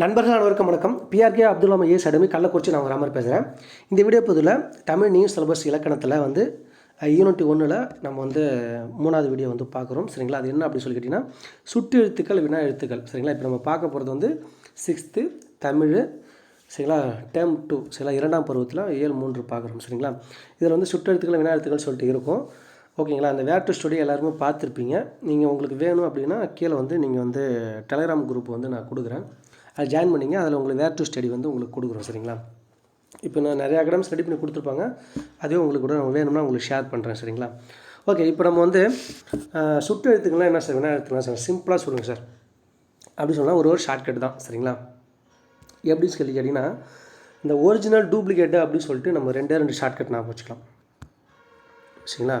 நண்பர்கள் அனைவருக்கும் வணக்கம். பிஆர்கே அப்துல்லாம் ஏஸ் அடமி கள்ளக்குறிச்சி நான் ராமர் பேசுகிறேன் இந்த வீடியோ பதிவில் தமிழ் நியூஸ் சிலபஸ் இலக்கணத்தில் வந்து யூனிட்டி ஒன்றில் நம்ம வந்து மூணாவது வீடியோ வந்து பார்க்குறோம். சரிங்களா? அது என்ன அப்படி சொல்லி கேட்டிங்கன்னா சுட்டு எழுத்துக்கள் வினா எழுத்துக்கள் சரிங்களா? இப்போ நம்ம பார்க்க போகிறது வந்து சிக்ஸ்த்து தமிழ் சரிங்களா? டேம் டூ சரிங்களா? இரண்டாம் பருவத்தில் ஏழு மூன்று பார்க்குறோம். சரிங்களா? இதில் வந்து சுட்டெழுத்துக்கள் வினா எழுத்துக்கள் சொல்லிட்டு இருக்கும். ஓகேங்களா? அந்த வேர் டு ஸ்டுடியோ எல்லாருமே பார்த்துருப்பீங்க. நீங்கள் உங்களுக்கு வேணும் அப்படின்னா கீழே வந்து நீங்கள் வந்து டெலகிராம் குரூப் வந்து நான் கொடுக்குறேன். அது ஜாயின் பண்ணிங்க அதில் உங்களுக்கு வேர் டு ஸ்டடி வந்து உங்களுக்கு கொடுக்குறோம் சரிங்களா? இப்போ நான் நிறைய அகாடம்ஸ் ரெடி பண்ணி கொடுத்துருப்பாங்க. அதே உங்களுக்கு கூட வேணும்னா உங்களுக்கு ஷேர் பண்ணுறேன் சரிங்களா? ஓகே இப்போ நம்ம வந்து சுட்டு எழுத்துக்கள்லாம் என்ன சார் வேணா எடுத்துக்கலாம் சார்? சிம்பிளாக சொல்லுங்கள் சார். அப்படி சொன்னால் ஒரு ஒரு ஷார்ட்கட் தான் சரிங்களா? எப்படின்னு சொல்லி கேட்டிங்கன்னா இந்த ஒரிஜினல் டூப்ளிகேட்டு அப்படின்னு சொல்லிட்டு நம்ம ரெண்டே ரெண்டு ஷார்ட்கட் நான் வச்சுக்கலாம். சரிங்களா?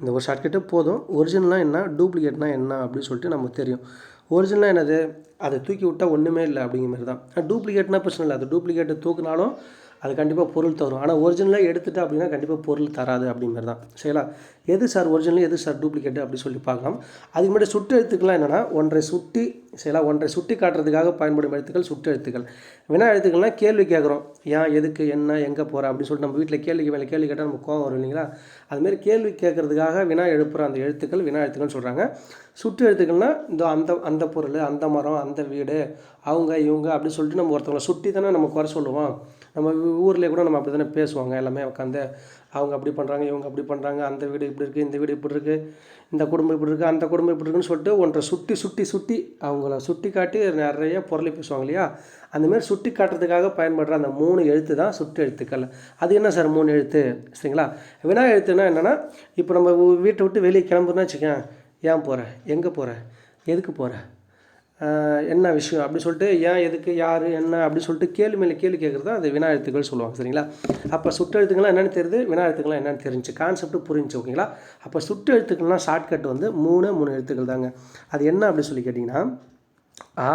இந்த ஒரு ஷார்ட்கட்டு போதும். ஒரிஜினலாக என்ன? டூப்ளிகேட்னா என்ன? அப்படின்னு சொல்லிட்டு நமக்கு தெரியும். ஒரிஜினலாக என்னது? அதை தூக்கி விட்டால் ஒன்றுமே இல்லை அப்படிங்கிற மாதிரி தான். டூப்ளிகேட்னா பிரச்சனை இல்லை. அது டூப்ளிகேட்டை தூக்குனாலும் அது கண்டிப்பாக பொருள் தரும். ஆனால் ஒரிஜினலாக எடுத்துட்டா அப்படின்னா கண்டிப்பாக பொருள் தராது அப்படிங்கிறது தான். சரிங்களா? எது சார் ஒரிஜினல் எது சார் டூப்ளிகேட் அப்படி சொல்லி பார்க்கலாம். அதுக்கு முன்னாடி சுட்டு எழுத்துக்கள்லாம் என்னென்னா ஒன்றை சுட்டி சரிங்களா? ஒன்றை சுட்டி காட்டுறதுக்காக பயன்படும் எழுத்துக்கள் சுட்டு எழுத்துக்கள். வினா எழுத்துக்கள்னால் கேள்வி கேட்குறோம். ஏன் எதுக்கு என்ன எங்கே போகிற அப்படின்னு சொல்லிட்டு நம்ம வீட்டில் கேள்விக்கு மேலே கேள்வி கேட்டால் நமக்கு கோவம் வரும் இல்லைங்களா? அதுமாரி கேள்வி கேட்குறதுக்காக வினா எழுப்புற அந்த எழுத்துக்கள் வினா எழுத்துக்கள்னு சொல்கிறாங்க சுட்டு எழுத்துக்கள்னா இந்த அந்த அந்த பொருள் அந்த மரம் அந்த வீடு அவங்க இவங்க அப்படின்னு சொல்லிட்டு நம்ம ஒருத்தவங்களை சுட்டி தானே நம்ம குறை சொல்லுவோம். நம்ம ஊரில் கூட நம்ம அப்படி தானே பேசுவாங்க எல்லாமே உட்காந்து. அவங்க அப்படி பண்ணுறாங்க இவங்க அப்படி பண்ணுறாங்க அந்த வீடு இப்படி இருக்குது இந்த வீடு இப்படி இருக்குது இந்த குடும்பம் இப்படி இருக்குது அந்த குடும்பம் இப்படி இருக்குன்னு சொல்லிட்டு ஒன்றை சுட்டி சுட்டி சுட்டி அவங்கள சுட்டி காட்டி நிறைய பொருளை பேசுவாங்க இல்லையா? அந்தமாரி சுட்டி காட்டுறதுக்காக பயன்படுற அந்த மூணு எழுத்து தான் சுட்டு எழுத்துக்கள். அது என்ன சார் மூணு எழுத்து? சரிங்களா? வினா எழுத்துனா என்னென்னா இப்போ நம்ம வீட்டை விட்டு வெளியே கிளம்புறோன்னா வச்சுக்கேன் ஏன் போகிற எங்கே போகிற எதுக்கு போகிற என்ன விஷயம் அப்படி சொல்லிட்டு ஏன் எதுக்கு யார் என்ன அப்படி சொல்லிட்டு கேள்வி மேலே கேள்வி கேட்குறது அது வினா எழுத்துக்கள் சொல்லுவாங்க சரிங்களா? அப்போ சுட்டு எழுத்துக்கள்லாம் என்னென்னு தெரியுது? வினா எழுத்துக்கள்லாம் என்னென்னு தெரிஞ்சு கான்செப்ட் புரிஞ்சு ஓகேங்களா? அப்போ சுட்டு எழுத்துக்கள்லாம் ஷார்ட்கட் வந்து மூணு மூணு எழுத்துக்கள் தாங்க. அது என்ன அப்படின்னு சொல்லி கேட்டிங்கன்னா ஆ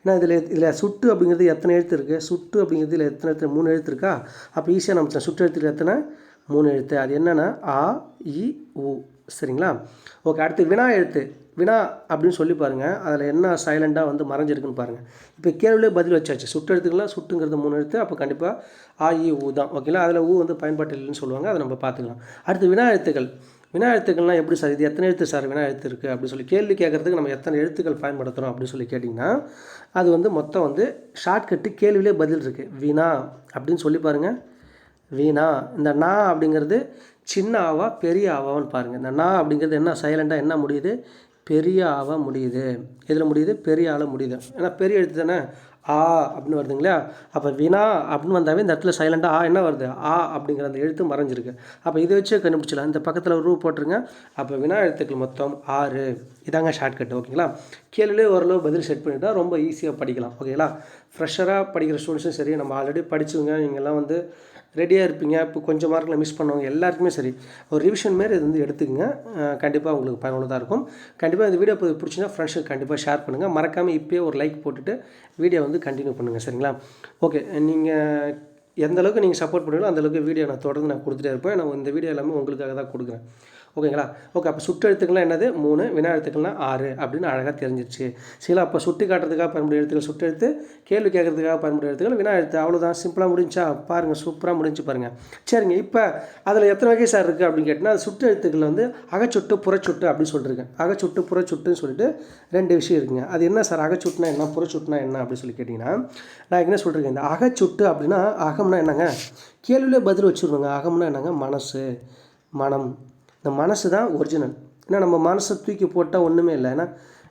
ஏன்னா இதில் இதில் சுட்டு அப்படிங்கிறது எத்தனை எழுத்து இருக்குது சுட்டு அப்படிங்கிறது இதில் எத்தனை எழுத்து மூணு எழுத்து இருக்கா? அப்போ ஈஸியாக நம்ம சுட்டு எழுத்துக்கள் எத்தனை? மூணு எழுத்து. அது என்னென்னா ஆ இ உ. சரிங்களா? ஓகே அடுத்து வினா எழுத்து. வினா அப்படின்னு சொல்லி பாருங்கள் அதில் என்ன சைலண்டாக வந்து மறைஞ்சிருக்குன்னு பாருங்கள் இப்போ கேள்வியிலே பதில் வச்சாச்சு. சுட்டு எழுத்துக்கலாம் சுட்டுங்கிறது மூணு எழுத்து. அப்போ கண்டிப்பாக ஆ இ ஊ தான். ஓகேங்களா அதில் ஊ வந்து பயன்பாட்டு இல்லைன்னு சொல்லுவாங்க. அதை நம்ம பார்த்துக்கலாம். அடுத்து வினா எழுத்துக்கள். வினா எழுத்துக்கள்லாம் எப்படி சார்? இது எத்தனை எழுத்து சார் வினா எழுத்து இருக்குது அப்படி சொல்லி கேள்வி கேட்குறதுக்கு நம்ம எத்தனை எழுத்துக்கள் பயன்படுத்துகிறோம் அப்படின்னு சொல்லி கேட்டிங்கன்னா அது வந்து மொத்தம் வந்து ஷார்ட்கட்டு கேள்வியிலே பதில் இருக்குது வினா அப்படின்னு சொல்லி பாருங்கள் வீணா இந்த நா அப்படிங்கிறது சின்ன ஆவா பெரிய ஆவான்னு பாருங்கள் இந்த நா அப்படிங்கிறது என்ன? சைலண்டாக என்ன முடியுது? பெரிய ஆவா முடியுது. எதில் முடியுது? பெரிய ஆள முடியுது. ஏன்னா பெரிய எழுத்து தானே? ஆ அப்படின்னு வருதுங்களா அப்போ வினா அப்படின்னு வந்தாவே இந்த இடத்துல சைலண்டாக ஆ என்ன வருது? ஆ அப்படிங்கிற அந்த எழுத்து மறைஞ்சிருக்கு. அப்போ இதை வச்சு கண்டுபிடிச்சலாம் இந்த பக்கத்தில் ஒரு ரூ போட்டுருங்க. அப்போ வினா எழுத்துக்கள் மொத்தம் ஆறு. இதாங்க ஷார்ட்கட் ஓகேங்களா? கேள்விலே ஓரளவு பதில் செட் பண்ணிவிட்டா ரொம்ப ஈஸியாக படிக்கலாம். ஓகேங்களா? ஃப்ரெஷராக படிக்கிற ஸ்டூடெண்ட்ஸும் சரி நம்ம ஆல்ரெடி படிச்சுங்க நீங்கள்லாம் வந்து ரெடியாக இருப்பீங்க. இப்போ கொஞ்சம் மார்க்கில் மிஸ் பண்ணுவாங்க எல்லாருக்குமே சரி. ஒரு ரிவிஷன் மாரி இது வந்து எடுத்துக்கங்க. கண்டிப்பாக உங்களுக்கு பயனுள்ளதாக இருக்கும். கண்டிப்பாக இந்த வீடியோ பிடிச்சிங்கன்னா ஃப்ரெண்ட்ஸுக்கு கண்டிப்பாக ஷேர் பண்ணுங்கள் மறக்காமல் இப்போயே ஒரு லைக் போட்டுட்டு வீடியோ வந்து கண்டினியூ பண்ணுங்கள் சரிங்களா? ஓகே நீங்கள் எந்த அளவுக்கு நீங்கள் சப்போர்ட் பண்ணுறீங்களோ அந்தளவுக்கு வீடியோ நான் தொடர்ந்து நான் கொடுத்துட்டே இருப்பேன். நான் இந்த வீடியோ எல்லாமே உங்களுக்காக தான் கொடுக்குறேன். ஓகேங்களா? ஓகே அப்போ சுட்டு எழுத்துக்கள்லாம் என்னது? மூணு வினா எழுத்துக்கள்லாம் ஆறு அப்படின்னு அழகாக தெரிஞ்சிருச்சு. சரிங்களா அப்போ சுட்டி காட்டுறதுக்காக பயன்படும் எழுத்துக்கள் சுட்டு எழுத்து கேள்வி கேட்கறதுக்காக பயன்படும் எழுத்துக்கள் வினா எழுத்து அவ்வளோதான் சிம்பிளாக முடிஞ்சா பாருங்கள் சூப்பராக முடிஞ்சு பாருங்கள் சரிங்க இப்போ அதில் எத்தனை வகை சார் இருக்குது அப்படின்னு கேட்டிங்கன்னா அது சுட்டு எழுத்துக்கள் வந்து அகச்சுட்டு புறச்சுட்டு அப்படின்னு சொல்லியிருக்கேன் அகச்சுட்டு புறச்சுட்டுன்னு சொல்லிட்டு ரெண்டு விஷயம் இருக்குங்க. அது என்ன சார் அகச்சுட்டுனா என்ன புறச்சுட்டுனா என்ன அப்படின்னு சொல்லி கேட்டிங்கன்னா நான் என்ன சொல்கிறேன் இந்த அகச்சுட்டு அப்படின்னா அகம்னா என்னங்க? கேள்வியிலே பதில் வச்சுருவாங்க அகம்னா என்னங்க? மனசு மனம். இந்த மனசு தான் ஒரிஜினல் ஏன்னா நம்ம மனசை தூக்கி போட்டால் ஒன்றுமே இல்லை. ஏன்னா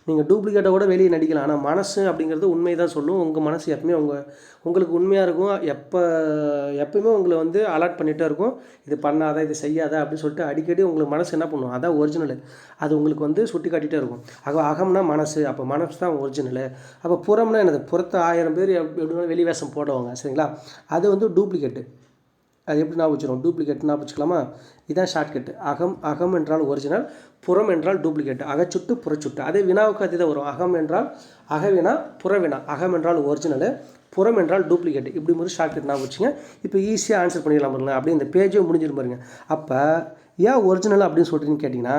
நீங்கள் டூப்ளிகேட்டை கூட வெளியே நடிக்கலாம். ஆனால் மனசு அப்படிங்கிறது உண்மை தான் சொல்லும். உங்கள் மனசு எப்பவுமே உங்கள் உங்களுக்கு உண்மையாக இருக்கும். எப்போ எப்பயுமே உங்களை வந்து அலர்ட் பண்ணிகிட்டே இருக்கும். இது பண்ணாத இது செய்யாத அப்படின்னு சொல்லிட்டு அடிக்கடி உங்களுக்கு மனசு என்ன பண்ணும்? அதான் ஒரிஜினல் அது உங்களுக்கு வந்து சுட்டி காட்டிகிட்டே இருக்கும். ஆக அகம்னா மனசு. அப்போ மனசு தான் ஒரிஜினலு அப்போ புறம்னா என்னது? புறத்தை ஆயிரம் பேர் எப்படி வெளிவேஷம் வெளி வேஷம் போடுவாங்க சரிங்களா? அது வந்து டூப்ளிகேட்டு அது எப்படி நான் வச்சுருவோம் டூப்ளிகேட் ஞாபகம் வச்சுக்கலாமா? இதான் ஷார்ட்கட் அகம் அகம் என்றால் ஒரிஜினல் புறம் என்றால் டூப்ளிகேட் அகச்சுட்டு புறச்சுட்டு. அதே வினாவுக்கு அது தான் வரும். அகம் என்றால் அகவினா புறவினா. அகம் என்றால் ஒரிஜினல் புறம் என்றால் டூப்ளிகேட் இப்படி ஒரு ஷார்ட்கட் ஞாபகம் வச்சுங்க. இப்போ ஈஸியாக ஆன்சர் பண்ணிடலாம் பாருங்க அப்படியே இந்த பேஜே முடிஞ்சிடும் பாருங்க. அப்போ ஏன் ஒரிஜினல் அப்படின்னு சொல்கிறீங்கன்னு கேட்டிங்கன்னா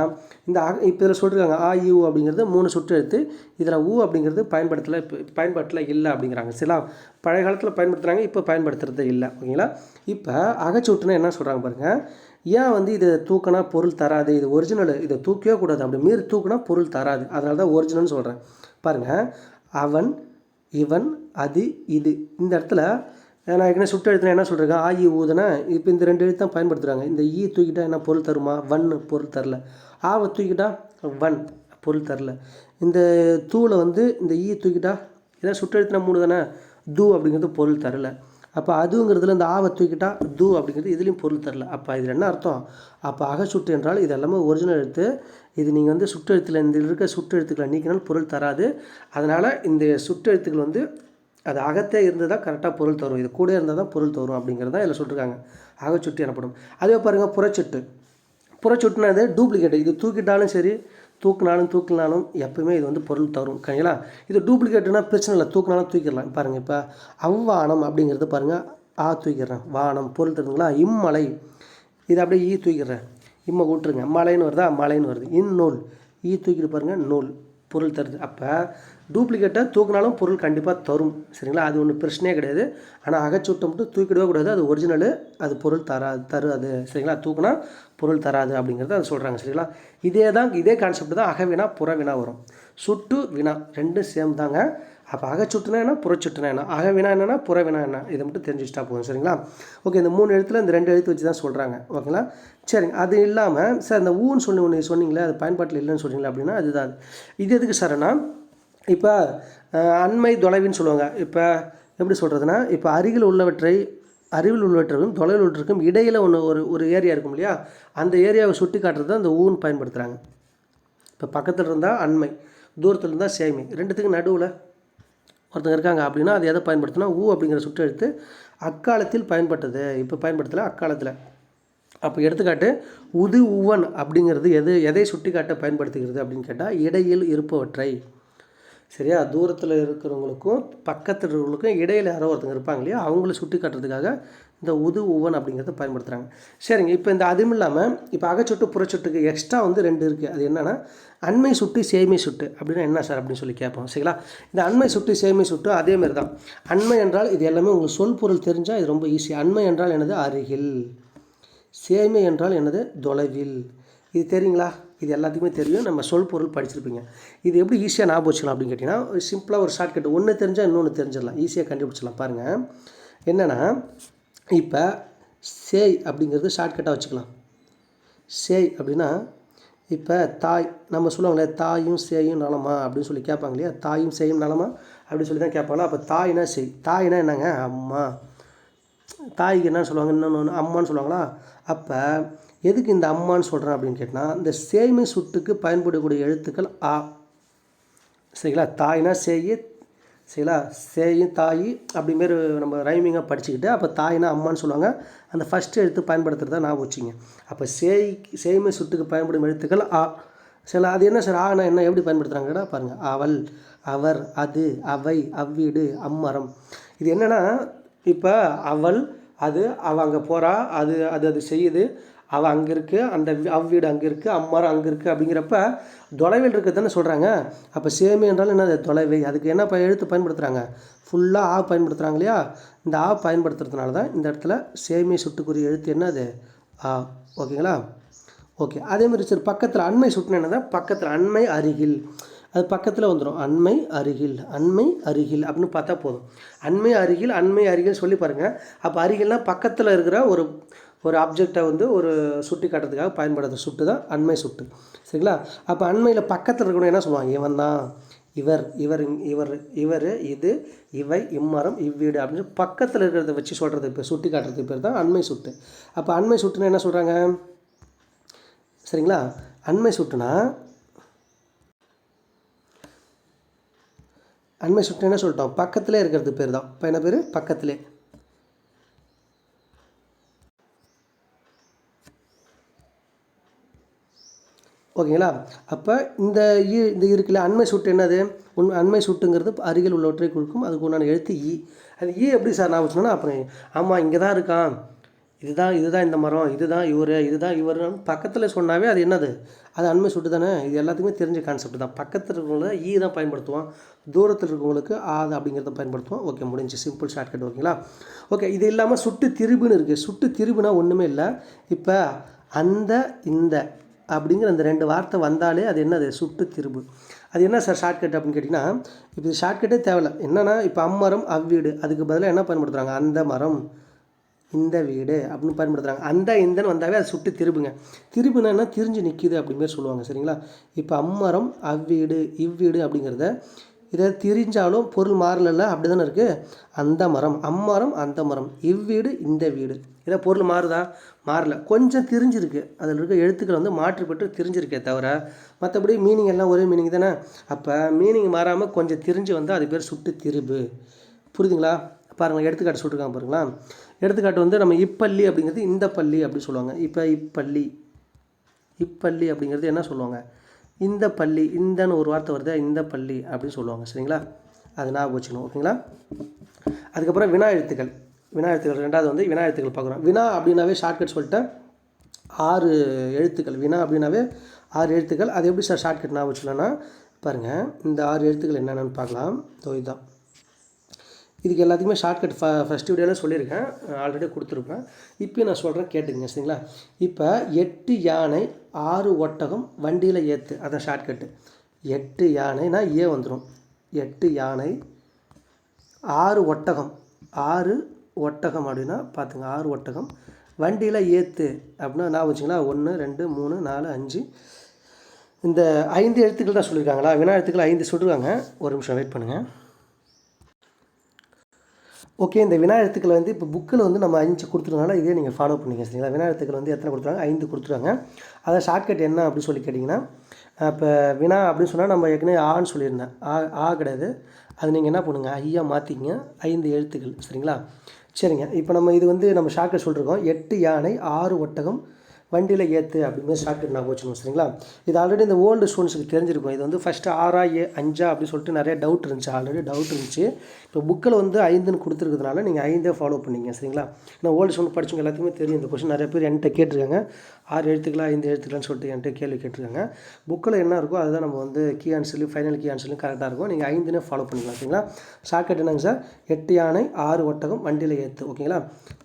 இந்த அக இப்போ இதில் சொல்லிருக்காங்க ஆ யூ அப்படிங்கிறது மூணு சுற்று எழுத்து. இதில் ஊ அப்படிங்கிறது பயன்படுத்தல இப்போ பயன்பாட்டில் இல்லை அப்படிங்கிறாங்க. சில பழைய காலத்தில் பயன்படுத்துகிறாங்க இப்போ பயன்படுத்துறது இல்லை. ஓகேங்களா? இப்போ அகச்சுட்டுனா என்ன சொல்கிறாங்க பாருங்கள் ஏன் வந்து இது தூக்கினா பொருள் தராது இது ஒரிஜினல் இதை தூக்கவே கூடாது அப்படி. மீறி தூக்குனா பொருள் தராது. அதனால தான் ஒரிஜினல்னு சொல்கிறேன் பாருங்கள் அவன் இவன் அது இது. இந்த இடத்துல நான் ஏற்கனவே சுட்டு எழுத்துனா என்ன சொல்கிறேன் இ ஊதுனா இப்போ இந்த ரெண்டு எழுத்து தான் பயன்படுத்துகிறாங்க இந்த ஈ தூக்கிட்டா என்ன பொருள் தருமா? வன் பொருள் தரல. ஆவை தூக்கிட்டா வன் பொருள் தரல. இந்த தூளை வந்து இந்த ஈ தூக்கிட்டா ஏன்னா சுட்டு எழுத்துனா மூணு தானே? தூ அப்படிங்கிறது பொருள் தரல. அப்போ அதுங்கிறதுல இந்த ஆவை தூக்கிட்டா தூ அப்படிங்கிறது இதுலேயும் பொருள் தரல. அப்போ இதில் என்ன அர்த்தம்? அப்போ அகச்சுட்டு என்றால் இது எல்லாமே ஒரிஜினல் எழுத்து. இது நீங்கள் வந்து சுட்டு எழுத்தில் இந்த இருக்க சுட்டு எழுத்துக்களை நீக்கினால் பொருள் தராது. அதனால் இந்த சுட்டு எழுத்துக்கள் வந்து அது அகத்தே இருந்தால் தான் கரெக்டாக பொருள் தரும். இது கூட இருந்தால் தான் பொருள் தரும் அப்படிங்கிறத இதில் சொல்லிருக்காங்க. அகச்சுட்டு எனப்படும். அதே பாருங்கள் புறச்சுட்டு. புறச்சுட்டுனா இது டூப்ளிகேட் இது தூக்கிட்டாலும் சரி தூக்கினாலும் தூக்கினாலும் எப்பவுமே இது வந்து பொருள் தரும். சரிங்களா? இது டூப்ளிகேட்னா பிரச்சனை இல்லை. தூக்கினாலும் தூக்கிடலாம். பாருங்கள் இப்போ அவ்வானம் அப்படிங்கிறது பாருங்கள் ஆ தூக்கிடுறேன். வானம் பொருள் தருதுங்களா? இம்மலை. இது அப்படியே ஈ தூக்கிடுறேன். இம்மை விட்டுருங்க மலைன்னு வருதா? மலைன்னு வருது. இந்நூல். ஈ தூக்கிட்டு பாருங்கள் நூல். பொருள் தருது. அப்போ டூப்ளிகேட்டை தூக்கினாலும் பொருள் கண்டிப்பாக தரும் சரிங்களா? அது ஒன்றும் பிரச்சனையே கிடையாது. ஆனால் அகச்சுட்டை மட்டும் தூக்கிடவே கூடாது. அது ஒரிஜினலு அது பொருள் தராது தருது சரிங்களா? தூக்குனா பொருள் தராது அப்படிங்கிறத அது சொல்கிறாங்க சரிங்களா? இதே தான் இதே கான்செப்ட் தான் அகவினா புறவினா வரும். சுட்டு வினா ரெண்டும் சேம் தாங்க. அப்போ அகச்சுட்டுனா என்ன? புறச்சுட்டுனா என்ன? அகவினா என்னன்னா புறவினா என்ன? இதை மட்டும் தெரிஞ்சு வச்சுட்டா போதும் சரிங்களா? ஓகே இந்த மூணு எழுத்துல இந்த ரெண்டு எழுத்து வச்சு தான் சொல்கிறாங்க ஓகேங்களா? சரிங்க அது இல்லாமல் சார் இந்த ஊன்னு சொல்லி ஒன்று சொன்னீங்களே அது பயன்பாட்டில் இல்லைன்னு சொன்னீங்களா அப்படின்னா அதுதான். இது எதுக்கு சார்னா இப்போ அண்மை தொலைவின்னு சொல்லுவாங்க. இப்போ எப்படி சொல்கிறதுனா இப்போ அருகில் உள்ளவற்றை அறிவில் உள்ளவற்றுக்கும் தொலைவில் உள்ளவற்றுக்கும் இடையில் ஒன்று ஒரு ஒரு ஏரியா இருக்கும் இல்லையா? அந்த ஏரியாவை சுட்டி காட்டுறது தான் அந்த ஊன்னு பயன்படுத்துகிறாங்க இப்போ பக்கத்தில் இருந்தால் அண்மை தூரத்தில் இருந்தால் சேமை ரெண்டுத்துக்கும் நடுவில் ஒருத்தங்க இருக்காங்க அப்படின்னா அது எதை பயன்படுத்தினா ஊ அப்படிங்கிற சுற்றெழுத்து அக்காலத்தில் பயன்பட்டது. இப்போ பயன்படுத்தலை அக்காலத்தில். அப்போ எடுத்துக்காட்டு உது உவன் அப்படிங்கிறது எது எதை சுட்டி காட்ட பயன்படுத்துகிறது அப்படின்னு கேட்டால் இடையில் இருப்பவற்றை. சரியா? தூரத்தில் இருக்கிறவங்களுக்கும் பக்கத்தில் இருக்கிறவங்களுக்கும் இடையில யாரோ ஒருத்தங்க இருப்பாங்க இல்லையா? அவங்கள சுட்டி காட்டுறதுக்காக இந்த உது உவன் அப்படிங்கிறத பயன்படுத்துகிறாங்க சரிங்க. இப்போ இந்த அதுவும் இல்லாமல் இப்போ அகச்சொட்டு புறச்சொட்டுக்கு எக்ஸ்ட்ரா வந்து ரெண்டு இருக்குது அது என்னென்னா அண்மை சுட்டு சேமை சுட்டு அப்படின்னா என்ன சார் அப்படின்னு சொல்லி கேட்போம். சரிங்களா? இந்த அண்மை சுட்டு சேமை சுட்டு அதே மாதிரி தான் அண்மை என்றால் இது எல்லாமே உங்களுக்கு சொல் பொருள் தெரிஞ்சால் இது ரொம்ப ஈஸி அண்மை என்றால் எனது அருகில். சேமை என்றால் எனது தொலைவில். இது தெரியுங்களா? இது எல்லாத்துக்குமே தெரியும். நம்ம சொல் பொருள் படிச்சிருப்பீங்க. இது எப்படி ஈஸியாக ஞாபகம் வச்சுக்கலாம் அப்படின்னு கேட்டிங்கன்னா சிம்பிளாக ஒரு ஷார்ட்கட் ஒன்று தெரிஞ்சால் இன்னொன்று தெரிஞ்சிடலாம். ஈஸியாக கண்டுபிடிச்சிடலாம். பாருங்கள் என்னென்னா இப்போ சேய் அப்படிங்கிறது ஷார்ட்கட்டாக வச்சுக்கலாம். சேய் அப்படின்னா இப்போ தாய் நம்ம சொல்லுவாங்களே தாயும் சேயும் நலமா அப்படின்னு சொல்லி கேட்பாங்க இல்லையா? தாயும் சேயும் நலமா அப்படின்னு சொல்லி தான் கேட்பாங்களா அப்போ தாய்னா செய். தாய்னா என்னங்க? அம்மா. தாய்க்கு என்ன சொல்லுவாங்க? இன்னொன்று அம்மான்னு சொல்லுவாங்களா? அப்போ எதுக்கு இந்த அம்மான்னு சொல்கிறேன் அப்படின்னு கேட்டால் இந்த சேமை சுட்டுக்கு பயன்படக்கூடிய எழுத்துக்கள் ஆ. சரிங்களா? தாய்னா சேயி சரிங்களா? சேயும் தாயி அப்படி மாரி நம்ம ரைமிங்காக படிச்சுக்கிட்டு அப்போ தாய்னா அம்மான்னு சொல்லுவாங்க. அந்த ஃபஸ்ட்டு எழுத்து பயன்படுத்துகிறதா நான் வச்சுங்க. அப்போ சேய் சேய்மை சுட்டுக்கு பயன்படும் எழுத்துக்கள் ஆ. சில அது என்ன சார்? ஆனா என்ன? எப்படி பயன்படுத்துகிறாங்கன்னா பாருங்கள் அவள் அவர் அது அவை அவ்வீடு அம்மரம். இது என்னென்னா இப்போ அவள் அது அவள் அங்கே போகிறா அது அது அது செய்யுது. அவள் அங்கே இருக்குது அந்த வீ- அவ்வீடு அங்கே இருக்குது அம்மாரும் அங்கே இருக்குது அப்படிங்கிறப்ப தொலைவில் இருக்க தானே சொல்கிறாங்க அப்போ சேமி என்றாலும் என்னது? தொலைவை. அதுக்கு என்ன ப- எழுத்து பயன்படுத்துகிறாங்க ஃபுல்லாக ஆ பயன்படுத்துகிறாங்க இல்லையா? இந்த ஆ பயன்படுத்துறதுனால தான் இந்த இடத்துல சேமி சுட்டுக்குரிய எழுத்து என்னது? ஆ. ஓகேங்களா? ஓகே. அதே மாதிரி சரி பக்கத்தில் அண்மை சுட்டுனா என்னதான் பக்கத்தில் அண்மை அருகில். அது பக்கத்தில் வந்துடும் அண்மை அருகில். அண்மை அருகில் அப்படின்னு பார்த்தா போதும். அண்மை அருகில் அண்மை அருகில் சொல்லி பாருங்கள் அப்போ அருகில்னால் பக்கத்தில் இருக்கிற ஒரு ஒரு ஆப்ஜெக்டை வந்து ஒரு சுட்டி காட்டுறதுக்காக பயன்படுத்துகிற சுட்டு தான் அண்மை சுட்டு. சரிங்களா? அப்போ அண்மையில் பக்கத்தில் இருக்கணும் என்ன சொல்லுவாங்க? இவன் தான். இவர் இவர் இவர் இவர் இது இவை இம்மரம் இவ்வீடு அப்படின்னு பக்கத்தில் இருக்கிறத வச்சு சொல்கிறது இப்போ சுட்டி காட்டுறதுக்கு பேர் தான் அண்மை சுட்டு. அப்போ அண்மை சுட்டுனா என்ன சொல்கிறாங்க சரிங்களா? அண்மை சுட்டுனா அண்மை சுட்டு என்ன சொல்லிட்டோம்? பக்கத்திலே இருக்கிறது பேர் தான். இப்போ என்ன பேர்? பக்கத்திலே. ஓகேங்களா? அப்போ இந்த இந்த இருக்குல்ல அண்மை சுட்டு என்னது? உண்மை அண்மை சுட்டுங்கிறது அருகில் உள்ளவற்றை கொடுக்கும் அதுக்கு உண்டான எழுத்து ஈ அது ஈ எப்படி சார் நான் சொன்னேன்னா அப்புறம் ஆமாம் இங்கே தான் இருக்கான். இதுதான் இதுதான் இந்த மரம். இதுதான் இவர். இதுதான் இவர் பக்கத்தில் சொன்னாவே அது என்னது? அது அண்மை சுட்டு தானே? இது எல்லாத்துக்குமே தெரிஞ்ச கான்செப்ட் தான். பக்கத்தில் இருக்கவங்கள ஈ தான் பயன்படுத்துவோம் தூரத்தில் இருக்கவங்களுக்கு ஆது அப்படிங்கிறத பயன்படுத்துவோம் ஓகே முடிஞ்சு. சிம்பிள் ஷார்ட்கட் ஓகேங்களா? ஓகே இது இல்லாமல் சுட்டு திரும்புன்னு இருக்குது சுட்டு திரும்புனா ஒன்றுமே இல்லை. இப்போ அந்த இந்த அப்படிங்கிற அந்த ரெண்டு வார்த்தை வந்தாலே அது என்னது சுட்டு திருப்பு அது என்ன சார் ஷார்ட்கட் அப்படின்னு கேட்டிங்கன்னா இப்போ இது ஷார்ட்கட்டே தேவையில்ல. என்னென்னா இப்போ அம்மரம் அவ்வீடு அதுக்கு பதிலாக என்ன பயன்படுத்துகிறாங்க அந்த மரம் இந்த வீடு அப்படின்னு பயன்படுத்துகிறாங்க அந்த இந்தன்னு வந்தாவே அது சுட்டு திருப்புங்க திருப்புனா திரிஞ்சு நிற்கிது அப்படிமாரி சொல்லுவாங்க சரிங்களா? இப்போ அம்மரம் அவ்வீடு இவ்வீடு அப்படிங்கிறத இதை திரிஞ்சாலும் பொருள் மாறலல்ல? அப்படி தானே இருக்குது அந்த மரம் அம்மரம் அந்த மரம். இவ்வீடு இந்த வீடு. இதை பொருள் மாறுதா? மாறல. கொஞ்சம் திரிஞ்சிருக்கு. அதில் இருக்க எழுத்துக்கள் வந்து மாற்றுப்பட்டு திரிஞ்சிருக்கே தவிர மற்றபடி மீனிங் எல்லாம் ஒரே மீனிங் தானே? அப்போ மீனிங் மாறாமல் கொஞ்சம் திரிஞ்சு வந்து அது பேர் சுட்டு திருபு. புரியுதுங்களா? பாருங்கள் எடுத்துக்காட்டு சொல்லிருக்காங்க பாருங்களா? எடுத்துக்காட்டு வந்து நம்ம இப்பள்ளி அப்படிங்கிறது இந்த பள்ளி அப்படின்னு சொல்லுவாங்க. இப்போ இப்பள்ளி. இப்பள்ளி அப்படிங்கிறது என்ன சொல்லுவாங்க? இந்த பள்ளி இந்தன்னு ஒரு வார்த்தை வருது இந்த பள்ளி அப்படின்னு சொல்லுவாங்க சரிங்களா? அது ஞாபகம் வச்சுக்கணும் ஓகேங்களா? அதுக்கப்புறம் வினா எழுத்துக்கள். வினா எழுத்துக்கள் ரெண்டாவது வந்து வினா எழுத்துக்கள் பார்க்குறோம். வினா அப்படின்னாவே ஷார்ட்கட் சொல்லிட்டேன். ஆறு எழுத்துக்கள். வினா அப்படின்னாவே ஆறு எழுத்துக்கள். அது எப்படி சார் ஷார்ட்கட் ஞாபகம் வச்சுக்கலாம்னா பாருங்கள் இந்த ஆறு எழுத்துக்கள் என்னென்னு பார்க்கலாம். இதோ இதுதான் இதுக்கு எல்லாத்துக்குமே ஷார்ட்கட் ஃப ஃபஸ்ட் வீடியோவில் சொல்லியிருக்கேன். ஆல்ரெடி கொடுத்துருப்பேன். இப்போ நான் சொல்கிறேன் கேட்டுக்கங்க சரிங்களா? இப்போ எட்டு யானை ஆறு ஒட்டகம் வண்டியில் ஏற்று அதான் ஷார்ட்கட்டு எட்டு யானைனா ஏ வந்துடும் எட்டு யானை ஆறு ஒட்டகம். ஆறு ஒட்டகம் அப்படின்னா பார்த்துங்க ஆறு ஒட்டகம். வண்டியில் ஏற்று அப்படின்னா நான் வச்சுங்களா ஒன்று ரெண்டு மூணு நாலு அஞ்சு. இந்த ஐந்து எழுத்துக்கள் தான் சொல்லியிருக்காங்களா? வினா எழுத்துக்கள் ஐந்து சொல்லிருக்காங்க. ஒரு நிமிஷம் வெயிட் பண்ணுங்கள் ஓகே இந்த வினா எழுத்துக்களை வந்து இப்போ புக்கில் வந்து நம்ம அஞ்சு கொடுத்துருந்தனால இதே நீங்கள் ஃபாலோ பண்ணிங்க சரிங்களா? வினா எழுத்துக்கள் வந்து எத்தனை கொடுத்துருவாங்க ஐந்து கொடுத்துருவாங்க அதான் ஷார்ட்கட் என்ன அப்படின்னு சொல்லி கேட்டிங்கன்னா இப்போ வினா அப்படின்னு சொன்னால் நம்ம ஏற்கனவே ஆன்னு சொல்லியிருந்தேன். ஆ ஆ கிடையாது. அது நீங்கள் என்ன பண்ணுங்கள் ஐயா மாற்றிங்க ஐந்து எழுத்துக்கள் சரிங்களா? சரிங்க. இப்போ நம்ம இது வந்து நம்ம ஷார்ட்கட் சொல்லிருக்கோம். எட்டு யானை ஆறு ஒட்டகம் வண்டியில் ஏற்று அப்படின்னு ஷார்ட்கட் நான் வச்சுக்கணும் சரிங்களா? இது ஆல்ரெடி இந்த ஓல்டு ஸ்டூடெண்ட்ஸுக்கு தெரிஞ்சிருக்கும். இது வந்து ஃபஸ்ட்டு ஆறா ஏ அஞ்சா அப்படின்னு சொல்லிட்டு நிறைய டவுட் இருந்துச்சு. ஆல்ரெடி டவுட் இருந்துச்சு. இப்போ புக்கில் வந்து ஐந்துன்னு கொடுத்துருக்கிறதுனால நீங்கள் ஐந்தே ஃபாலோ பண்ணிங்க சரிங்களா? நான் ஓல்டு ஸ்டூடெண்ட் படிச்சவங்க எல்லாத்துக்குமே தெரியும் இந்த கொஸ்டின் நிறைய பேர் என்கிட்ட கேட்டிருக்காங்க. ஆறு எழுத்துக்கலாம் ஐந்து எழுத்துக்கலாம்னு சொல்லிட்டு என்கிட்ட கேள்வி கேட்டிருக்காங்க. புக்கில் என்ன இருக்கோ அதுதான் நம்ம வந்து கீ ஆன்சர்லையும் ஃபைனல் கீ ஆன்சர்லையும் கரெக்டாக இருக்கும். நீங்கள் ஐந்துனே ஃபாலோ பண்ணிக்கலாம் சரிங்களா? ஷார்ட்கட் என்னங்க சார் எட்டு யானை ஆறு ஒட்டகம் வண்டியில் ஏற்று ஓகேங்களா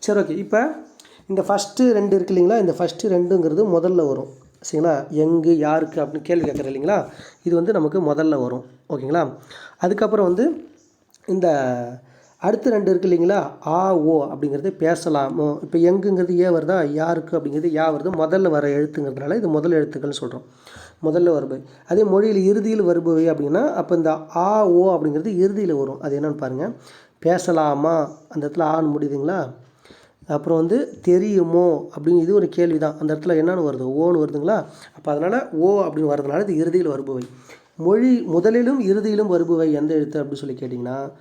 சரி ஓகே இப்போ இந்த ஃபஸ்ட்டு ரெண்டு இருக்கு இல்லைங்களா? இந்த ஃபஸ்ட்டு ரெண்டுங்கிறது முதல்ல வரும். சரிங்களா? எங்கு யாருக்கு அப்படின்னு கேள்வி கேட்குற இல்லைங்களா? இது வந்து நமக்கு முதல்ல வரும். ஓகேங்களா? அதுக்கப்புறம் வந்து இந்த அடுத்து ரெண்டு இருக்கு இல்லைங்களா? ஆ ஓ அப்படிங்கிறது பேசலாமோ. இப்போ எங்குங்கிறது ஏ வருதா? யாருக்கு அப்படிங்கிறது யா வருது. முதல்ல வர எழுத்துங்கிறதுனால இது முதல் எழுத்துக்கள்னு சொல்கிறோம் முதல்ல வருபவை. அதே மொழியில் இறுதியில் வருபவை அப்படின்னா அப்போ இந்த ஆ ஓ அப்படிங்கிறது இறுதியில் வரும். அது என்னென்னு பாருங்கள் பேசலாமா? அந்த இடத்துல ஆன்னு முடியுதுங்களா? அப்புறம் வந்து தெரியுமோ அப்படின்னு இது ஒரு கேள்வி தான் அந்த இடத்துல என்னென்னு வருது? ஓன்னு வருதுங்களா? அப்போ அதனால் ஓ அப்படின்னு வரதுனால இது இறுதியில் வருபவை. மொழி முதலிலும் இறுதியிலும் வருபவை எந்த எழுத்து அப்படின்னு சொல்லி கேட்டிங்கன்னா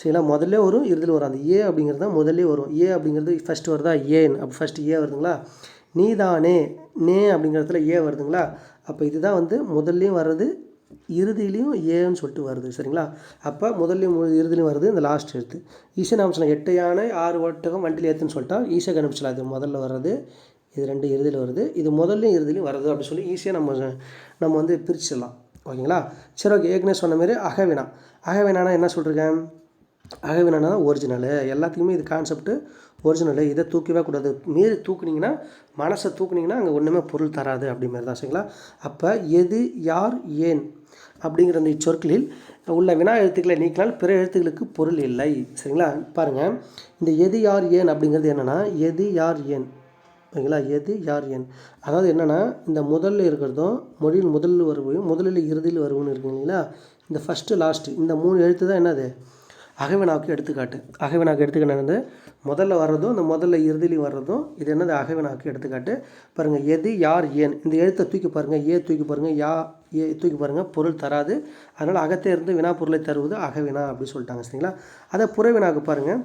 சரிங்களா? முதல்ல வரும் இறுதியில் வரும். அந்த ஏ அப்படிங்கிறது தான் முதல்லே வரும். ஏ அப்படிங்கிறது ஃபஸ்ட் வருதா? ஏன் அப்போ ஃபஸ்ட்டு ஏ வருதுங்களா? நீதானே நே அப்படிங்கிறதுல ஏ வருதுங்களா? அப்போ இதுதான் வந்து முதல்லையும் வர்றது இறுதியிலையும் ஏன்னு சொல்லிட்டு வருது சரிங்களா? அப்போ முதல்லையும் இறுதிலையும் வருது இந்த லாஸ்ட் எழுத்து. ஈஸியாக நம்ம எட்டையான ஆறு ஓட்டகம் வண்டியில் ஏற்றுன்னு சொல்லிட்டா ஈஸியாக கண்டுபிடிச்சலாம் இது முதல்ல வர்றது. இது ரெண்டு இறுதியில் வருது. இது முதல்லையும் இறுதிலையும் வருது அப்படின்னு சொல்லி ஈஸியாக நம்ம நம்ம வந்து பிரிச்சிடலாம். ஓகேங்களா? சரி ஓகே. ஏற்கனவே சொன்ன மாதிரி அகவினா. அகவினானா என்ன சொல்லிருக்கேன்? அகவினானா தான் ஒரிஜினலு எல்லாத்துக்குமே இது கான்செப்ட்டு ஒரிஜினலு இதை தூக்கவே கூடாது. மீறி தூக்குனீங்கன்னா மனசை தூக்குனீங்கன்னா அங்கே ஒன்றுமே பொருள் தராது அப்படிமாரி தான் சரிங்களா? அப்போ எது யார் ஏன் அப்படிங்கிற அந்த இச்சொற்களில் உள்ள வினா எழுத்துக்களை நீக்கினால் பிற எழுத்துக்களுக்கு பொருள் இல்லை சரிங்களா? பாருங்கள் இந்த எது யார் ஏன் அப்படிங்கிறது என்னென்னா எது யார் ஏன் ஓகேங்களா எது யார் ஏன். அதாவது என்னென்னா இந்த முதல்ல இருக்கிறதும் மொழியில் முதலில் வருவையும் முதலில் இறுதியில் வருவோம்னு இருக்கு இல்லைங்களா? இந்த ஃபஸ்ட்டு லாஸ்ட்டு இந்த மூணு எழுத்து தான் என்னது? அகவினாவுக்கு எடுத்துக்காட்டு. அகவினாவுக்கு எடுத்துக்காட்டு முதல்ல வர்றதும் இந்த முதல்ல இறுதியிலையும் வர்றதும் இது என்னது? அகவினாவுக்கு எடுத்துக்காட்டு. பாருங்கள் எது யார் ஏன்? இந்த எழுத்தை தூக்கி பாருங்கள் ஏ தூக்கி பாருங்கள் யா ஏ தூக்கி பாருங்கள் பொருள் தராது. அதனால் அகத்தே இருந்து வினா பொருளை தருவது அகவினா அப்படின்னு சொல்லிட்டாங்க சரிங்களா? அதை புறவினாவுக்கு பாருங்கள்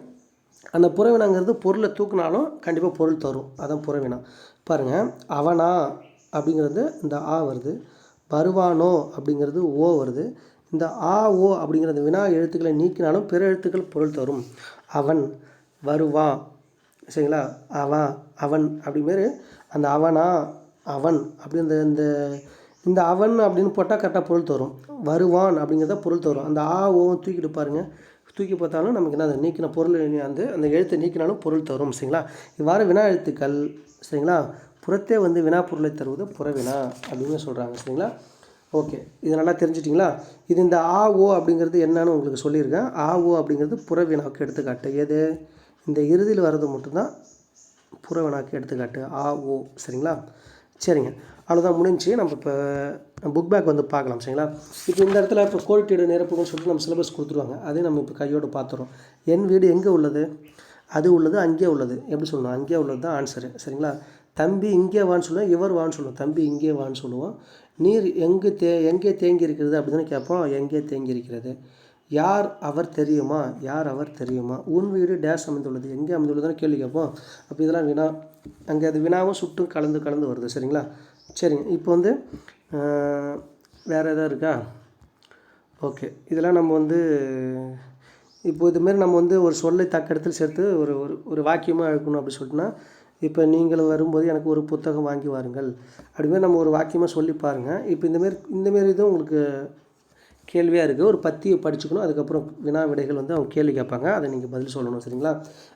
அந்த புறவினாங்கிறது பொருளை தூக்குனாலும் கண்டிப்பாக பொருள் தரும். அதான் புறவினா. பாருங்கள் அவனா அப்படிங்கிறது இந்த ஆ வருது. வருவானோ அப்படிங்கிறது ஓ வருது. இந்த ஆ ஓ அப்படிங்கிற அந்த வினா எழுத்துக்களை நீக்கினாலும் பிற எழுத்துக்கள் பொருள் தரும். அவன் வருவான் சரிங்களா? அவன் அவன் அப்படிமாரி அந்த அவனா அவன் அப்படி இந்த இந்த இந்த அவன் அப்படின்னு போட்டால் கரெக்டாக பொருள் தரும். வருவான் அப்படிங்கிறத பொருள் தரும். அந்த ஆ ஓவும் தூக்கிட்டு பாருங்கள் தூக்கி பார்த்தாலும் நமக்கு என்ன அந்த நீக்கின பொருள் வந்து அந்த எழுத்தை நீக்கினாலும் பொருள் தரும். சரிங்களா? இவ்வாறு வினா எழுத்துக்கள் சரிங்களா? புறத்தே வந்து வினா பொருளை தருவது புறவினா அப்படின்னு சொல்கிறாங்க சரிங்களா? ஓகே. இது நல்லா தெரிஞ்சிட்டிங்களா? இது இந்த ஆ ஓ அப்படிங்கிறது என்னன்னு உங்களுக்கு சொல்லியிருக்கேன். ஆ ஓ அப்படிங்கிறது புறவினாவுக்கு எடுத்துக்காட்டு. எது? இந்த இறுதியில் வர்றது மட்டும்தான் புறவினாக்கு எடுத்துக்காட்டு. ஆ ஓ. சரிங்களா? சரிங்க. அவ்வளோதான் முடிஞ்சு நம்ம இப்போ புக் பேக் வந்து பார்க்கலாம். சரிங்களா? இப்போ இந்த இடத்துல இப்போ கோரிட்டீடு நிரப்புகள்னு சொல்லிட்டு நம்ம சிலபஸ் கொடுத்துருவாங்க. அதே நம்ம இப்போ கையோடு பார்த்துறோம். என் வீடு எங்கே உள்ளது? அது உள்ளது அங்கே உள்ளது. எப்படி சொல்லணும்? அங்கே உள்ளது தான் ஆன்சரு சரிங்களா? தம்பி இங்கே வான்னு சொல்லுவோம் இவர் வான்னு சொல்லுவோம். தம்பி இங்கே வான்னு சொல்லுவோம். நீர் எங்கே தே எங்கே தேங்கி இருக்கிறது அப்படின்னு கேட்போம். எங்கே தேங்கி இருக்கிறது யார் அவர் தெரியுமா? யார் அவர் தெரியுமா? உன் வீடு டேஸ் அமைந்துள்ளது. எங்கே அமைந்துள்ளதுன்னு கேள்வி கேட்போம். அப்போ இதெல்லாம் வினா அங்கே அது வினாவும் சுட்டும் கலந்து கலந்து வருது. சரிங்களா? சரிங்க இப்போ வந்து வேறு எதாவது இருக்கா? ஓகே. இதெல்லாம் நம்ம வந்து இப்போ இதுமாரி நம்ம வந்து ஒரு சொல்லை தக்க இடத்துல சேர்த்து ஒரு ஒரு ஒரு வாக்கியமாக எழுக்கணும் அப்படி சொல்லிட்டுனா இப்போ நீங்கள் வரும்போது எனக்கு ஒரு புத்தகம் வாங்கி வாருங்கள். அப்படிமாரி நம்ம ஒரு வாக்கியமாக சொல்லி பாருங்கள் இப்போ இந்தமாரி இந்தமாரி இதுவும் உங்களுக்கு கேள்வியாக இருக்குது ஒரு பத்தியை படிச்சுக்கணும். அதுக்கப்புறம் வினா விடைகள் வந்து அவங்க கேள்வி கேட்பாங்க. அதை நீங்கள் பதில் சொல்லணும். சரிங்களா?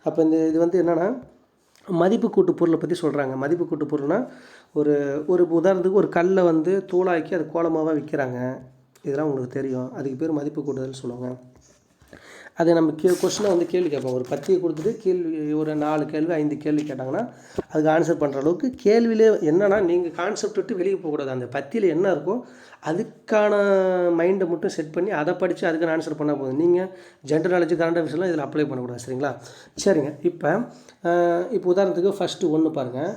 அப்போ இந்த இது வந்து என்னென்னா மதிப்பு கூட்டு பொருளை பற்றி சொல்கிறாங்க மதிப்பு கூட்டு பொருள்னால் ஒரு ஒரு உதாரணத்துக்கு ஒரு கல்லை வந்து தூளாக்கி அது கோலமாவாக விற்கிறாங்க இதெல்லாம் உங்களுக்கு தெரியும். அதுக்கு பேர் மதிப்பு கூட்டுதல் சொல்லுவாங்க. அது நம்ம கே கொஸ்டினை வந்து கேள்வி கேட்போம். ஒரு பத்தியை கொடுத்துட்டு கேள்வி ஒரு நாலு கேள்வி ஐந்து கேள்வி கேட்டாங்கன்னா அதுக்கு ஆன்சர் பண்ணுற அளவுக்கு கேள்வியிலே என்னென்னா நீங்கள் கான்செப்ட் விட்டு வெளியே போகக்கூடாது. அந்த பத்தியில் என்ன இருக்கோ அதுக்கான மைண்டை மட்டும் செட் பண்ணி அதை படித்து அதுக்கான ஆன்சர் பண்ணால் போதும். நீங்கள் ஜென்ரல் நாலேஜ் கரண்ட் அஃபேர்ஸ்லாம் இதில் அப்ளை பண்ணக்கூடாது சரிங்களா? சரிங்க. இப்போ இப்போ உதாரணத்துக்கு ஃபஸ்ட்டு ஒன்று பாருங்கள்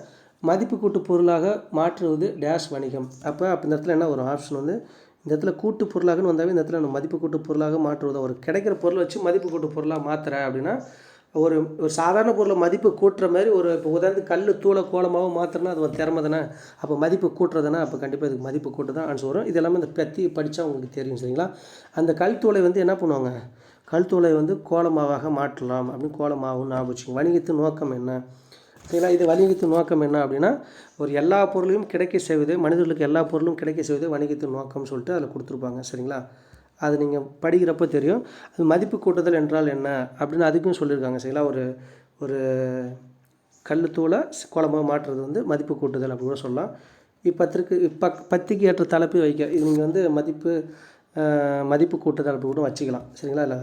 மதிப்பு கூட்டு பொருளாக மாற்றுவது டேஷ் வணிகம். அப்போ அப்போ இந்த இடத்துல என்ன ஒரு ஆப்ஷன் வந்து இந்த இடத்துல கூட்டு பொருளாகனு வந்தாவே இந்த இடத்துல நம்ம மதிப்பு கூட்டு பொருளாக மாற்றுவது? ஒரு கிடைக்கிற பொருளை வச்சு மதிப்பு கூட்டு பொருளாக மாற்றுற அப்படின்னா ஒரு ஒரு சாதாரண பொருளை மதிப்பு கூட்டுற மாதிரி ஒரு இப்போ உதாரணத்துக்கு கல் தூளை கோலமாகவும் மாற்றுறனா அது ஒரு திறமை தானே? அப்போ மதிப்பு கூட்டுறதுனா அப்போ கண்டிப்பாக இதுக்கு மதிப்பு கூட்டு தான் ஆன்சர் வரும். இது எல்லாமே இந்த பற்றி படித்தா உங்களுக்கு தெரியும் சரிங்களா? அந்த கல் தூளை வந்து என்ன பண்ணுவாங்க? கல் தூளை வந்து கோலமாவாக மாற்றலாம் அப்படின்னு கோலமாகவும் ஞாபகம் வச்சுக்கோங்க. வணிகத்தின் நோக்கம் என்ன? சரிங்களா? இது வணிகத்தின் நோக்கம் என்ன அப்படின்னா ஒரு எல்லா பொருளையும் கிடைக்க செய்வது மனிதர்களுக்கு எல்லா பொருளும் கிடைக்க செய்வது வணிகத்தின் நோக்கம்னு சொல்லிட்டு அதில் கொடுத்துருப்பாங்க. சரிங்களா? அது நீங்கள் படிக்கிறப்போ தெரியும். அது மதிப்பு கூட்டுதல் என்றால் என்ன? அப்படின்னு அதுக்கும் சொல்லியிருக்காங்க. சரிங்களா? ஒரு ஒரு கல் தூளை குழம்பாக மாற்றுறது வந்து மதிப்பு கூட்டுதல் அப்படின்னு கூட சொல்லலாம். இப்பத்திற்கு இப்போ பத்திக்கு ஏற்ற தலைப்பு வைக்க இது நீங்கள் வந்து மதிப்பு மதிப்பு கூட்டுதல் அப்படி கூட வச்சுக்கலாம். சரிங்களா? இல்லை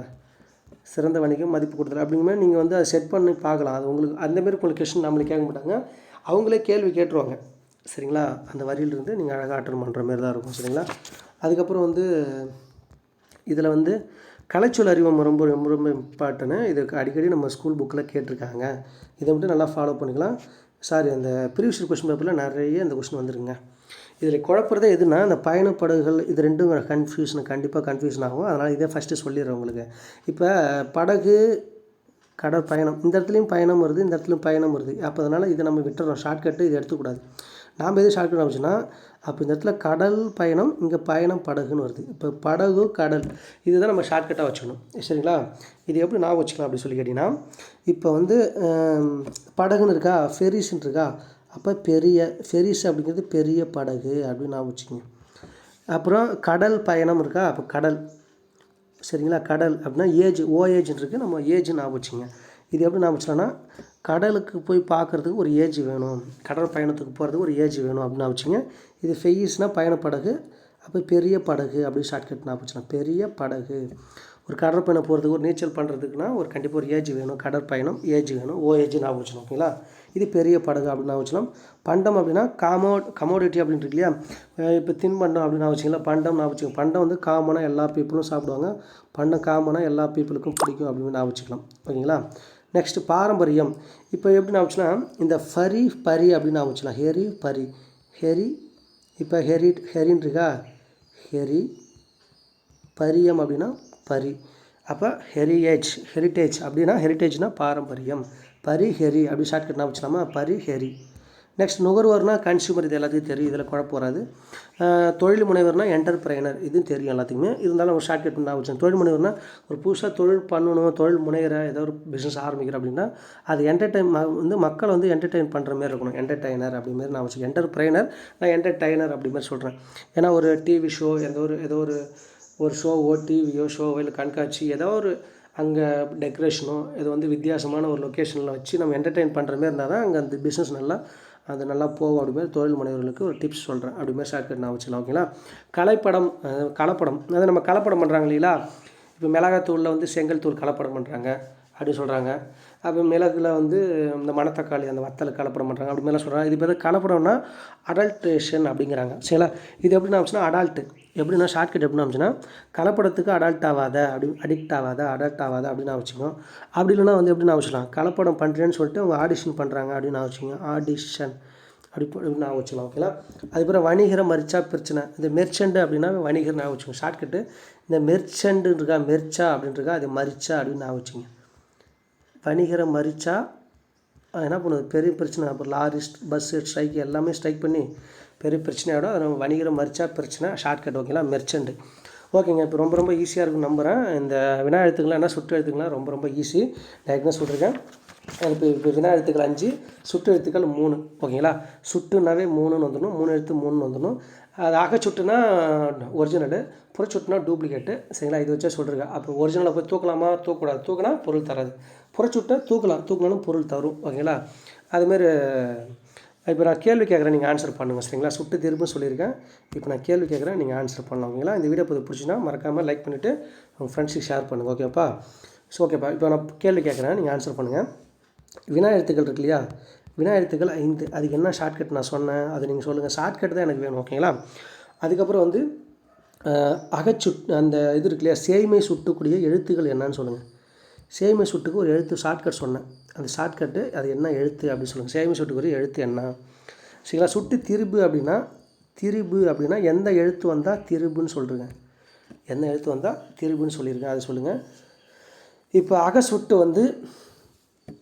சிறந்த வணிகம் மதிப்பு கூட்டுதல் அப்படிங்கும்போது நீங்கள் வந்து அதை செட் பண்ணி பார்க்கலாம். அது உங்களுக்கு அந்தமாரி உங்களுக்கு கொஷின் நம்மளுக்கு கேட்க மாட்டாங்க. அவங்களே கேள்வி கேட்டுருவாங்க. சரிங்களா? அந்த வரியிலிருந்து நீங்கள் அழகாக அட்டன் பண்ணுற மாதிரி தான் இருக்கும். சரிங்களா? அதுக்கப்புறம் வந்து இதில் வந்து கலைச்சொல் அறிவம் ரொம்ப ரொம்ப ரொம்ப இம்பார்ட்டனு இதுக்கு அடிக்கடி நம்ம ஸ்கூல் புக்கில் கேட்டிருக்காங்க. இதை மட்டும் நல்லா ஃபாலோ பண்ணிக்கலாம். சாரி அந்த ப்ரீவியஸ் கொஸ்டின் பேப்பரில் நிறைய இந்த கொஸ்டின் வந்துருங்க இதில் குழப்பறதே எதுனா அந்த பயணப்படகுகள் இது ரெண்டும் கன்ஃபியூஷன் கண்டிப்பாக கன்ஃபியூஷன் ஆகும். அதனால் இதே ஃபஸ்ட்டு சொல்லிடுறேன் உங்களுக்கு. இப்போ படகு கடல் பயணம். இந்த இடத்துலையும் பயணம் வருது இந்த இடத்துலையும் பயணம் வருது. அப்போ அதனால் இதை நம்ம விட்டுறோம். ஷார்ட்கட்டு இதை எடுத்துக்கூடாது. நாம் எது ஷார்ட்கட் ஆச்சுன்னா அப்போ இந்த இடத்துல கடல் பயணம் இங்கே பயணம் படகுன்னு வருது. இப்போ படகு கடல் இதுதான் நம்ம ஷார்ட்கட்டாக வச்சுக்கணும். சரிங்களா? இது எப்படி நான் வச்சுக்கலாம் அப்படி சொல்லி கேட்டிங்கன்னா இப்போ வந்து படகுன்னு இருக்கா? ஃபெரிஸ்ன்னு இருக்கா? அப்போ பெரிய ஃபெரிஸ் அப்படிங்கிறது பெரிய படகு அப்படின்னு நான் வச்சுக்கோங்க. அப்புறம் கடல் பயணம் இருக்கா? அப்போ கடல். சரிங்களா? கடல் அப்படின்னா ஏஜ் ஓ இருக்குது நம்ம ஏஜ் ஞாபகம் வச்சுங்க இது எப்படி நான் வச்சுலான்னா கடலுக்கு போய் பார்க்குறதுக்கு ஒரு ஏஜ் வேணும். கடல் பயணத்துக்கு போகிறதுக்கு ஒரு ஏஜ் வேணும் அப்படின்னு வச்சுங்க இது ஃபெய்ஸ்னால் பயணப்படகு அப்போ பெரிய படகு அப்படி ஷார்ட்கட் நான் வச்சுனா பெரிய படகு. ஒரு கடற்பயணம் போகிறதுக்கு ஒரு நீச்சல் பண்ணுறதுக்குனா ஒரு கண்டிப்பாக ஒரு ஏஜ் வேணும். கடற்பயணம் ஏஜ் வேணும். ஓ ஏஜ் நான் வச்சுக்கணும் ஓகேங்களா இது பெரிய படகு அப்படின்னு நான் வச்சுக்கலாம். பண்டம் அப்படின்னா காமோ கமோடிட்டி அப்படின்னு இருக்கு இல்லையா? இப்போ தின்பண்டம் அப்படின்னு நான் வச்சுக்கலாம் பண்டம் நான் வச்சுக்கோங்க. பண்டம் வந்து காமனாக எல்லா பீப்புளும் சாப்பிடுவாங்க. பண்டம் காமனாக எல்லா பீப்புளுக்கும் பிடிக்கும் அப்படின்னு நான் வச்சுக்கலாம். ஓகேங்களா? நெக்ஸ்ட்டு பாரம்பரியம். இப்போ எப்படி நான் வச்சுனா இந்த ஃபரி பரி அப்படின்னு நான் வச்சுக்கலாம். ஹெரி பரி. ஹெரி இப்போ ஹெரி ஹெரின் இருக்கா? ஹெரி பரியம் அப்படின்னா பரி. அப்போ ஹெரிஏஜ் ஹெரிட்டேஜ் அப்படின்னா ஹெரிட்டேஜ்னால் பாரம்பரியம். பரி ஹெரி அப்படி ஷார்ட்கட் நான் வச்சுலாமா பரி ஹெரி நெக்ஸ்ட் நுகர்வோர்னால் கன்சியூமர் இது எல்லாத்தையும் தெரியும். இதில் குழப்பம் வராது. தொழில் முனைவர்னா என்டர்பிரைனர் இதுவும் தெரியும் எல்லாத்துக்குமே. இருந்தாலும் ஒரு ஷார்ட்கட் பண்ண வச்சேன் தொழில் முனைவர்னா ஒரு புதுசாக தொழில் பண்ணணும் தொழில் முனைகிற ஏதோ ஒரு பிஸ்னஸ் ஆரம்பிக்கிற அப்படின்னா அது என்டர்டைன் வந்து மக்கள் வந்து என்டர்டைன் பண்ணுற மாதிரி இருக்கணும். என்டர்டைனர் அப்படி மாதிரி நான் வச்சுக்கேன் என்டர்பிரைனர் நான் என்டர்டைனர் அப்படி மாதிரி சொல்கிறேன் ஏன்னா ஒரு டிவி ஷோ எந்த ஒரு ஏதோ ஒரு ஒரு ஷோவோ டிவியோ ஷோவோ இல்லை கண்காட்சி ஏதோ ஒரு அங்கே டெக்கரேஷனோ இது வந்து வித்தியாசமான ஒரு லொக்கேஷனில் வச்சு நம்ம என்டர்டெயின் பண்ணுற மாதிரி இருந்தால் தான் அங்கே அந்த பிஸ்னஸ் நல்லா அது நல்லா போகும் அப்படிமாரி தொழில் முனைவர்களுக்கு ஒரு டிப்ஸ் சொல்கிறேன் அப்படிமாரி ஷார்ட்கட் நான் வச்சுக்கலாம் ஓகேங்களா கலைப்படம் கலப்படம் அதாவது நம்ம கலப்படம் பண்ணுறாங்க இல்லைங்களா? இப்போ மிளகாத்தூளில் வந்து செங்கல் தூள் கலப்படம் பண்ணுறாங்க அப்படி சொல்கிறாங்க அப்போ மிளகுல வந்து இந்த மணத்தக்காளி அந்த வத்தல் கலப்படம் பண்ணுறாங்க அப்படி மேலே சொல்கிறாங்க இது பேர் கலப்படம்னா அடல்ட்ரேஷன் அப்படிங்கிறாங்க. சரிங்களா? இது எப்படின்னா ஆச்சுன்னா அடால்ட்டு எப்படின்னா ஷார்ட்கட் எப்படி ஆச்சுன்னா கலப்படத்துக்கு அடால்ட் ஆகாத அப்படி அடிக்ட் ஆகாத அடால்ட் ஆகாத அப்படின்னு நான் வச்சுக்கோங்க அப்படி இல்லைன்னா வந்து எப்படி நான் வச்சுக்கலாம். கலப்படம் பண்ணுறேன்னு சொல்லிட்டு அவங்க ஆடிஷன் பண்ணுறாங்க அப்படின்னு நான் வச்சுக்கோங்க. ஆடிஷன் அப்படி நான் வச்சுக்கலாம். ஓகேங்களா அதுக்கப்புறம் வணிகரை மரிச்சா பிரச்சனை. இந்த மெர்ச்சண்டு அப்படின்னா வணிகர் நான் வச்சுக்கோங்க. ஷார்ட்கட்டு இந்த மெர்ச்சண்ட் இருக்கா மெர்ச்சா அப்படின்னு இருக்கா அது மரிச்சா அப்படின்னு நான் வச்சுக்கோங்க. வணிகரை மறிச்சா என்ன பண்ணுது? பெரிய பிரச்சனை. அப்புறம் லாரி பஸ்ஸு ஸ்ட்ரைக் எல்லாமே ஸ்ட்ரைக் பண்ணி பெரிய பிரச்சனையாகிடும் அதை நம்ம வணிகரை மறிச்சா பிரச்சனை. ஷார்ட்கட் ஓகேங்களா மெர்ச்சண்ட் ஓகேங்க இப்போ ரொம்ப ரொம்ப ஈஸியாக இருக்கும் நம்புகிறேன் இந்த வினா எழுத்துக்கலாம் என்ன சுட்டு எழுத்துக்கள்லாம் ரொம்ப ரொம்ப ஈஸி நான் சொல்லியிருக்கேன் இப்போ இப்போ வினா எழுத்துக்கள் அஞ்சு சுட்டு எழுத்துக்கள் மூணு. ஓகேங்களா சுட்டுனாவே மூணுன்னு வந்துடணும். மூணு எழுத்து மூணுன்னு வந்துடணும். அது அகச்சுட்டுனா ஒரிஜினலு புறச்சுட்டுனா டூப்ளிகேட்டு சரிங்களா? இது வச்சே சொல்லிருக்கேன் அப்போ ஒரிஜினலை போய் தூக்கலாமா? தூக்கக்கூடாது. தூக்கினா பொருள் தராது. புறச்சுட்டா தூக்கலாம். தூக்கினாலும் பொருள் தரும். ஓகேங்களா? அதுமாரி இப்போ நான் கேள்வி கேட்குறேன். நீங்கள் ஆன்சர் பண்ணுங்கள் சரிங்களா? சுட்டு திரும்ப சொல்லியிருக்கேன். இப்போ நான் கேள்வி கேட்குறேன். நீங்கள் ஆன்சர் பண்ணலாம். ஓகேங்களா? இந்த வீடியோ பற்றி பிடிச்சின்னா மறக்காமல் லைக் பண்ணிவிட்டு உங்கள் ஃப்ரெண்ட்ஸுக்கு ஷேர் பண்ணுங்கள் ஓகேப்பா ஸோ ஓகேப்பா. இப்போ நான் கேள்வி கேட்குறேன். நீங்கள் ஆன்சர் பண்ணுங்கள் வினா எழுத்துக்கள் இருக்கு இல்லையா? வினா எழுத்துக்கள் ஐந்து. அதுக்கு என்ன ஷார்ட்கட் நான் சொன்னேன்? அது நீங்கள் சொல்லுங்கள் ஷார்ட்கட் தான் எனக்கு வேணும் ஓகேங்களா அதுக்கப்புறம் வந்து அஹ், அகச்சுட் அந்த இது இருக்கு இல்லையா? சேய்மை சுட்டக்கூடிய எழுத்துக்கள் என்னன்னு சொல்லுங்கள் சேய்மை சுட்டுக்கு ஒரு எழுத்து ஷார்ட்கட் சொன்னேன். அந்த ஷார்ட்கட்டு அது என்ன எழுத்து அப்படின்னு சொல்லுங்கள் சேய்மை சுட்டுக்கு ஒரு எழுத்து என்ன? சரிங்களா? சுட்டு திரும்பு அப்படின்னா திரும்பு அப்படின்னா எந்த எழுத்து வந்தால் திரும்புன்னு சொல்கிறேங்க எந்த எழுத்து வந்தால் திரும்புன்னு சொல்லியிருக்கேன். அதை சொல்லுங்கள் இப்போ அகசுட்டு வந்து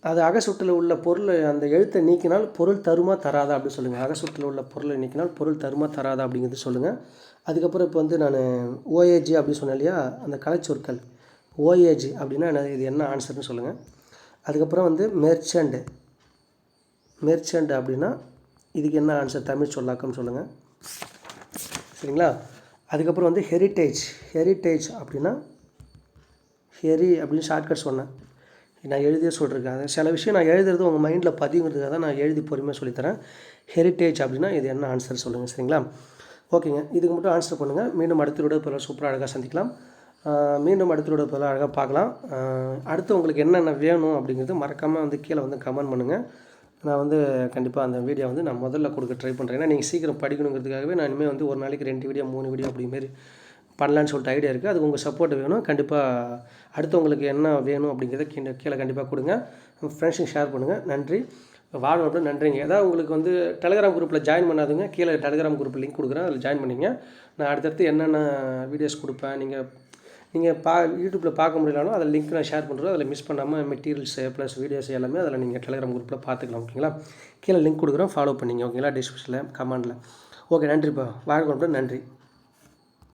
அது அகசுட்டில் உள்ள பொருளை அந்த எழுத்தை நீக்கினால் பொருள் தருமா தராதா அப்படின்னு சொல்லுங்கள் அகசுட்டில் உள்ள பொருளை நீக்கினால் பொருள் தருமா தராதா அப்படிங்கிறது சொல்லுங்கள் அதுக்கப்புறம் இப்போ வந்து நான் ஓஏஜி அப்படின்னு சொன்னேன் இல்லையா? அந்த கலைச்சொற்கள். ஓஏஜி அப்படின்னா என்ன? இது என்ன ஆன்சர்னு சொல்லுங்கள் அதுக்கப்புறம் வந்து மெர்ச்சண்டு மெர்ச்சண்ட் அப்படின்னா இதுக்கு என்ன ஆன்சர் தமிழ் சொல்லாக்கம்னு சொல்லுங்கள் சரிங்களா? அதுக்கப்புறம் வந்து ஹெரிட்டேஜ் ஹெரிட்டேஜ் அப்படின்னா ஹெரி அப்படின்னு ஷார்ட்கட் சொன்னேன். நான் எழுதியே சொல்லியிருக்கேன் சில விஷயம் நான் எழுதுறது உங்கள் மைண்டில் பதிவுங்கிறதுக்காக தான் நான் எழுதி பொறுமையாக சொல்லித்தரேன். ஹெரிட்டேஜ் அப்படின்னா இது என்ன ஆன்சர் சொல்லுங்கள் சரிங்களா? ஓகேங்க இதுக்கு மட்டும் ஆன்சர் பண்ணுங்கள் மீண்டும் அடுத்த விட போல சூப்பராக அழகாக சந்திக்கலாம். மீண்டும் அடுத்த விட போல அழகாக பார்க்கலாம். அடுத்து உங்களுக்கு என்னென்ன வேணும் அப்படிங்கிறது மறக்காமல் வந்து கீழே வந்து கமெண்ட் பண்ணுங்கள் நான் வந்து கண்டிப்பாக அந்த வீடியோ வந்து நான் முதல்ல கொடுக்க ட்ரை பண்ணுறேன் ஏன்னா நீங்கள் சீக்கிரம் படிக்கணுங்கிறதுக்காகவே நான் இனிமேல் வந்து ஒரு நாளைக்கு ரெண்டு வீடியோ மூணு வீடியோ அப்படிமாரி பண்ணலான்னு சொல்லிட்டு ஐடியா இருக்குது அதுக்கு உங்கள் சப்போர்ட் வேணும். கண்டிப்பாக அடுத்தவங்களுக்கு என்ன வேணும் அப்படிங்கிறத கீழே கீழே கண்டிப்பாக கொடுங்க. உங்கள் ஃப்ரெண்ட்ஸுக்கு ஷேர் பண்ணுங்கள் நன்றி. வாழும் அப்படின்னு நன்றிங்க. ஏதாவது உங்களுக்கு வந்து டெலிகிராம் குரூப்பில் ஜாயின் பண்ணாதுங்க. கீழே டெலிகிராம் குரூப் லிங்க் கொடுக்குறேன். அதில் ஜாயின் பண்ணிங்க. நான் அடுத்தடுத்து என்னென்ன வீடியோஸ் கொடுப்பேன் நீங்கள் நீங்கள் பா யூடியூப்பில் பார்க்க முடியலனாலும் அதில் லிங்க் நான் ஷேர் பண்ணுறோம் அதில் மிஸ் பண்ணாமல் மெட்டீரியல்ஸு ப்ளஸ் வீடியோஸ் எல்லாமே அதில் நீங்கள் டெலிகிராம் குரூப்பில் பார்த்துக்கலாம் ஓகேங்களா கீழே லிங்க் கொடுக்குறோம் ஃபாலோ பண்ணிங்க ஓகேங்களா டிஸ்கிரிப்ஷனில் கமெண்டில் ஓகே நன்றிப்பா. வாழ்க்கை நன்றி.